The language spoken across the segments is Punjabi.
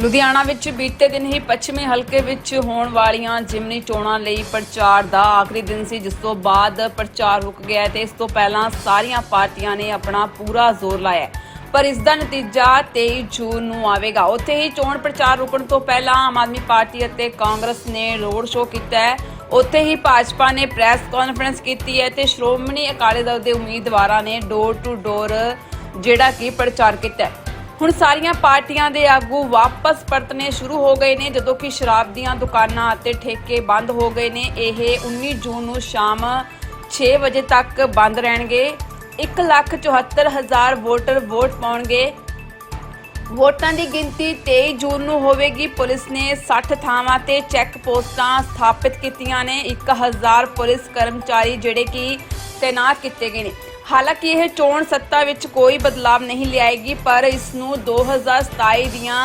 ਲੁਧਿਆਣਾ ਵਿੱਚ ਬੀਤੇ ਦਿਨ ਹੀ ਪੱਛਮੀ ਹਲਕੇ ਵਿੱਚ ਹੋਣ ਵਾਲੀਆਂ ਜਿਮਨੀ ਚੋਣਾਂ ਲਈ ਪ੍ਰਚਾਰ ਦਾ ਆਖਰੀ ਦਿਨ ਸੀ, ਜਿਸ ਤੋਂ ਬਾਅਦ ਪ੍ਰਚਾਰ ਰੁਕ ਗਿਆ ਹੈ ਤੇ ਇਸ ਤੋਂ ਪਹਿਲਾਂ ਸਾਰੀਆਂ ਪਾਰਟੀਆਂ ਨੇ ਆਪਣਾ ਪੂਰਾ ਜ਼ੋਰ ਲਾਇਆ ਪਰ ਇਸ ਦਾ ਨਤੀਜਾ 23 ਜੂਨ ਨੂੰ ਆਵੇਗਾ। ਉੱਥੇ ਹੀ ਚੋਣ ਪ੍ਰਚਾਰ ਰੁਕਣ ਤੋਂ ਪਹਿਲਾਂ ਆਮ ਆਦਮੀ ਪਾਰਟੀ ਅਤੇ ਕਾਂਗਰਸ ਨੇ ਰੋਡ ਸ਼ੋਅ ਕੀਤਾ ਹੈ। ਉੱਥੇ ਹੀ ਭਾਜਪਾ ਨੇ ਪ੍ਰੈਸ ਕਾਨਫਰੰਸ ਕੀਤੀ ਹੈ ਤੇ ਸ਼੍ਰੋਮਣੀ ਅਕਾਲੀ ਦਲ ਦੇ ਉਮੀਦਵਾਰਾਂ ਨੇ ਡੋਰ ਟੂ ਡੋਰ ਜਿਹੜਾ ਕਿ ਪ੍ਰਚਾਰ ਕੀਤਾ ਹੈ। ਹੁਣ ਸਾਰੀਆਂ ਪਾਰਟੀਆਂ ਦੇ ਆਗੂ ਵਾਪਸ ਪਰਤਨੇ ਸ਼ੁਰੂ ਹੋ ਗਏ ਨੇ, ਜਦੋਂ ਕਿ ਸ਼ਰਾਬ ਦੀਆਂ ਦੁਕਾਨਾਂ ਅਤੇ ਠੇਕੇ ਬੰਦ ਹੋ ਗਏ ਨੇ। ਇਹ 19 ਜੂਨ ਨੂੰ ਸ਼ਾਮ 6 ਵਜੇ ਤੱਕ ਬੰਦ ਰਹਿਣਗੇ। 174000 ਵੋਟਰ ਵੋਟ ਪਾਉਣਗੇ। ਵੋਟਾਂ ਦੀ ਗਿਣਤੀ 23 ਜੂਨ ਨੂੰ ਹੋਵੇਗੀ। ਪੁਲਿਸ ਨੇ 60 ਥਾਵਾਂ ਤੇ ਚੈੱਕ ਪੋਸਟਾਂ ਸਥਾਪਿਤ ਕੀਤੀਆਂ ਨੇ। 1000 ਪੁਲਿਸ ਕਰਮਚਾਰੀ ਜਿਹੜੇ ਕਿ ਤਾਇਨਾਤ ਕੀਤੇ ਗਏ ਨੇ। ਹਾਲਾਂਕਿ ਇਹ ਚੋਣ ਸੱਤਾ ਵਿੱਚ ਕੋਈ ਬਦਲਾਅ ਨਹੀਂ ਲਿਆਏਗੀ, ਪਰ ਇਸ ਨੂੰ 2027 ਦੀਆਂ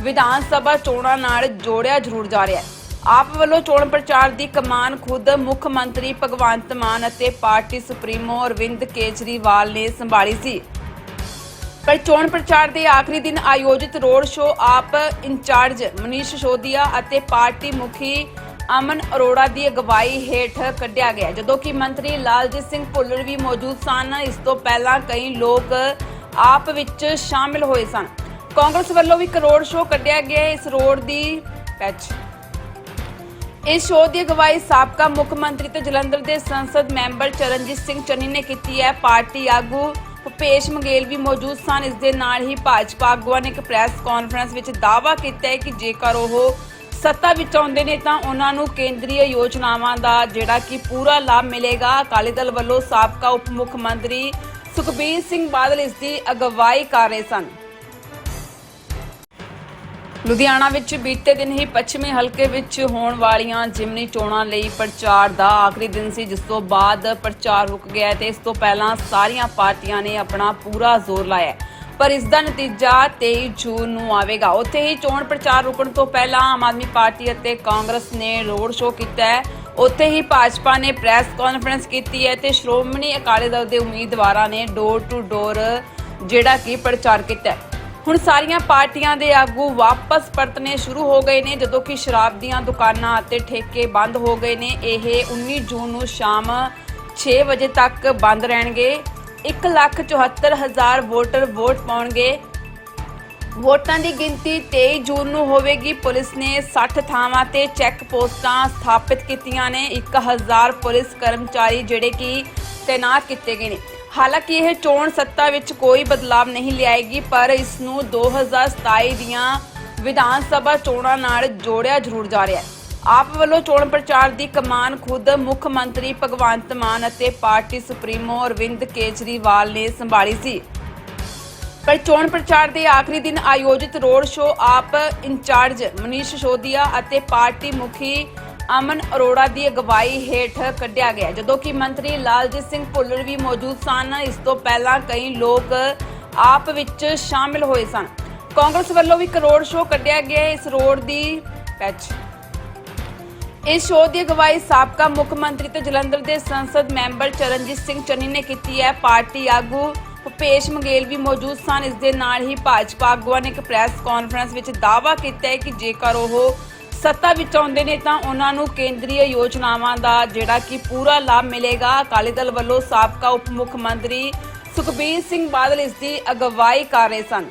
ਵਿਧਾਨ ਸਭਾ ਚੋਣਾਂ ਨਾਲ ਜੋੜਿਆ ਜ਼ਰੂਰ ਜਾ ਰਿਹਾ ਹੈ। ਆਪ ਵੱਲੋਂ ਚੋਣ ਪ੍ਰਚਾਰ ਦੀ ਕਮਾਨ ਖੁਦ ਮੁੱਖ ਮੰਤਰੀ ਭਗਵੰਤ ਮਾਨ ਅਤੇ ਪਾਰਟੀ ਸੁਪਰੀਮੋ ਅਰਵਿੰਦ ਕੇਜਰੀਵਾਲ ਨੇ ਸੰਭਾਲੀ ਸੀ। ਪਰ ਚੋਣ ਪ੍ਰਚਾਰ ਦੇ ਆਖਰੀ ਦਿਨ ਆਯੋਜਿਤ road show AAP incharge Manish Sisodia ਅਤੇ ਪਾਰਟੀ ਮੁਖੀ ਅਮਨ ਅਰੋੜਾ ਦੀ ਅਗਵਾਈ ਹੇਠ ਕੱਢਿਆ ਗਿਆ। ਜਦੋਂ ਕਿ ਮੰਤਰੀ ਲਾਲਜੀਤ ਸਿੰਘ ਭੁੱਲਰ ਵੀ ਮੌਜੂਦ ਸਨ, ਇਸ ਤੋਂ ਪਹਿਲਾਂ ਕਈ ਲੋਕ ਆਪ ਵਿੱਚ ਸ਼ਾਮਿਲ ਹੋਏ ਸਨ। ਕਾਂਗਰਸ ਵੱਲੋਂ ਵੀ ਇੱਕ ਸ਼ੋਅ ਕੱਢਿਆ ਗਿਆ। ਇਸ ਰੋਡ ਦੀ ਪੈਚ। ਇਸ ਸ਼ੋਅ ਦੀ ਅਗਵਾਈ ਸਾਬਕਾ ਮੁੱਖ ਮੰਤਰੀ ਤੇ ਜਲੰਧਰ ਦੇ ਸੰਸਦ ਮੈਂਬਰ ਚਰਨਜੀਤ ਸਿੰਘ ਚੰਨੀ ਨੇ ਕੀਤੀ ਹੈ। ਪਾਰਟੀ ਆਗੂ ਭੁਪੇਸ਼ ਮੰਗੇਲ ਵੀ ਮੌਜੂਦ ਸਨ। ਇਸ ਦੇ ਨਾਲ ਹੀ ਭਾਜਪਾ ਆਗੂਆਂ ਨੇ ਇੱਕ ਪ੍ਰੈਸ ਕਾਨਫਰੰਸ ਵਿੱਚ ਦਾਅਵਾ ਕੀਤਾ ਹੈ ਕਿ ਜੇਕਰ ਉਹ ਸੱਤਾ ਵਿੱਚ ਆਉਂਦੇ ਨੇ ਤਾਂ ਉਹਨਾਂ ਨੂੰ ਕੇਂਦਰੀ ਯੋਜਨਾਵਾਂ ਦਾ ਜਿਹੜਾ ਕਿ ਪੂਰਾ ਲਾਭ ਮਿਲੇਗਾ। ਅਕਾਲੀ ਦਲ ਵੱਲੋਂ ਸਾਬਕਾ ਉਪ ਮੁੱਖ ਮੰਤਰੀ ਸੁਖਬੀਰ ਸਿੰਘ ਬਾਦਲ ਇਸ ਦੀ ਅਗਵਾਈ ਕਰ ਰਹੇ ਸਨ। ਲੁਧਿਆਣਾ ਵਿੱਚ ਬੀਤੇ ਦਿਨ ਹੀ ਪੱਛਮੀ ਹਲਕੇ ਵਿੱਚ ਹੋਣ ਵਾਲੀਆਂ ਜਿਮਨੀ ਚੋਣਾਂ ਲਈ ਪ੍ਰਚਾਰ ਦਾ ਆਖਰੀ ਦਿਨ ਸੀ, ਜਿਸ ਤੋਂ ਬਾਅਦ ਪ੍ਰਚਾਰ ਰੁਕ ਗਿਆ ਤੇ ਇਸ ਤੋਂ ਪਹਿਲਾਂ ਸਾਰੀਆਂ ਪਾਰਟੀਆਂ ਨੇ ਆਪਣਾ ਪੂਰਾ ਜ਼ੋਰ ਲਾਇਆ। ਪਰ ਇਸ ਦਾ ਨਤੀਜਾ 23 ਜੂਨ ਨੂੰ ਆਵੇਗਾ। ਉੱਥੇ ਹੀ ਚੋਣ ਪ੍ਰਚਾਰ ਰੁਕਣ ਤੋਂ ਪਹਿਲਾਂ ਆਮ ਆਦਮੀ ਪਾਰਟੀ ਅਤੇ ਕਾਂਗਰਸ ਨੇ ਰੋਡ ਸ਼ੋਅ ਕੀਤਾ ਹੈ। ਉੱਥੇ ਹੀ ਭਾਜਪਾ ਨੇ ਪ੍ਰੈਸ ਕਾਨਫਰੰਸ ਕੀਤੀ ਹੈ ਤੇ ਸ਼੍ਰੋਮਣੀ ਅਕਾਲੀ ਦਲ ਦੇ ਉਮੀਦਵਾਰਾਂ ਨੇ ਡੋਰ ਟੂ ਡੋਰ ਜਿਹੜਾ ਕਿ ਪ੍ਰਚਾਰ ਕੀਤਾ ਹੁਣ ਸਾਰੀਆਂ ਪਾਰਟੀਆਂ ਦੇ ਆਗੂ ਵਾਪਸ ਪਰਤਨੇ ਸ਼ੁਰੂ ਹੋ ਗਏ ਨੇ, ਜਦੋਂ ਕਿ ਸ਼ਰਾਬ ਦੀਆਂ ਦੁਕਾਨਾਂ ਅਤੇ ਠੇਕੇ ਬੰਦ ਹੋ ਗਏ ਨੇ। ਇਹ 19 ਜੂਨ ਨੂੰ ਸ਼ਾਮ 6 ਵਜੇ ਤੱਕ ਬੰਦ ਰਹਿਣਗੇ। 174000 ਵੋਟਰ ਵੋਟ ਪਾਉਣਗੇ। ਵੋਟਾਂ ਦੀ ਗਿਣਤੀ 23 ਜੂਨ ਨੂੰ ਹੋਵੇਗੀ। ਪੁਲਿਸ ਨੇ 60 ਥਾਵਾਂ ਤੇ ਚੈੱਕ ਪੋਸਟਾਂ ਸਥਾਪਿਤ ਕੀਤੀਆਂ ਨੇ। 1000 ਪੁਲਿਸ ਕਰਮਚਾਰੀ ਜਿਹੜੇ ਕਿ ਤਾਇਨਾਤ ਕੀਤੇ ਗਏ ਨੇ। ਹਾਲਾਂਕਿ ਇਹ ਚੋਣ ਸੱਤਾ ਵਿੱਚ ਕੋਈ ਬਦਲਾਅ ਨਹੀਂ ਲਿਆਏਗੀ, ਪਰ ਇਸ ਨੂੰ 2027 ਦੀਆਂ ਵਿਧਾਨ ਸਭਾ ਚੋਣਾਂ ਨਾਲ ਜੋੜਿਆ ਜ਼ਰੂਰ ਜਾ ਰਿਹਾ ਹੈ। ਆਪ ਵੱਲੋਂ ਚੋਣ ਪ੍ਰਚਾਰ ਦੀ ਕਮਾਨ ਖੁਦ ਮੁੱਖ ਮੰਤਰੀ ਭਗਵੰਤ ਮਾਨ ਅਤੇ ਪਾਰਟੀ ਸੁਪਰੀਮੋ ਅਰਵਿੰਦ ਕੇਜਰੀਵਾਲ ਨੇ ਸੰਭਾਲੀ ਸੀ। ਪਰ ਚੋਣ ਪ੍ਰਚਾਰ ਦੇ ਆਖਰੀ ਦਿਨ ਆਯੋਜਿਤ road show AAP incharge Manish Sisodia ਅਤੇ ਪਾਰਟੀ ਮੁਖੀ ਅਮਨ ਅਰੋੜਾ ਦੀ ਅਗਵਾਈ ਹੇਠ ਕੱਢਿਆ ਗਿਆ, ਜਦੋਂ ਕਿ ਮੰਤਰੀ ਲਾਲਜੀਤ ਸਿੰਘ ਭੁੱਲਰ ਵੀ ਮੌਜੂਦ ਸਨ। ਇਸ ਤੋਂ ਪਹਿਲਾਂ ਕਈ ਲੋਕ ਆਪ ਵਿੱਚ ਸ਼ਾਮਿਲ ਹੋਏ ਸਨ। ਕਾਂਗਰਸ ਵੱਲੋਂ ਵੀ ਇੱਕ ਰੋਡ ਸ਼ੋਅ ਕੱਢਿਆ ਗਿਆ, ਇਸ ਰੋਡ ਦੀ ਪੈਚ। ਇਸ ਸ਼ੋਅ ਦੀ ਅਗਵਾਈ ਸਾਬਕਾ ਮੁੱਖ ਮੰਤਰੀ ਤੇ ਜਲੰਧਰ ਦੇ ਸੰਸਦ ਮੈਂਬਰ ਚਰਨਜੀਤ ਸਿੰਘ ਚੰਨੀ ਨੇ ਕੀਤੀ ਹੈ। ਪਾਰਟੀ ਆਗੂ ਭੁਪੇਸ਼ ਮੰਗੇਲ ਵੀ ਮੌਜੂਦ ਸਨ। ਇਸ ਦੇ ਨਾਲ ਹੀ ਭਾਜਪਾ ਆਗੂਆਂ ਨੇ ਇੱਕ ਪ੍ਰੈਸ ਕਾਨਫਰੰਸ ਵਿੱਚ ਦਾਅਵਾ ਕੀਤਾ ਹੈ ਕਿ ਜੇਕਰ ਉਹ ਸੱਤਾ ਵਿੱਚ ਆਉਂਦੇ ਨੇ ਤਾਂ ਉਹਨਾਂ ਨੂੰ ਕੇਂਦਰੀ ਯੋਜਨਾਵਾਂ ਦਾ ਜਿਹੜਾ ਕਿ ਪੂਰਾ ਲਾਭ ਮਿਲੇਗਾ। ਅਕਾਲੀ ਦਲ ਵੱਲੋਂ ਸਾਬਕਾ ਉਪ ਮੁੱਖ ਮੰਤਰੀ ਸੁਖਬੀਰ ਸਿੰਘ ਬਾਦਲ ਇਸ ਦੀ ਅਗਵਾਈ ਕਰ ਰਹੇ ਸਨ।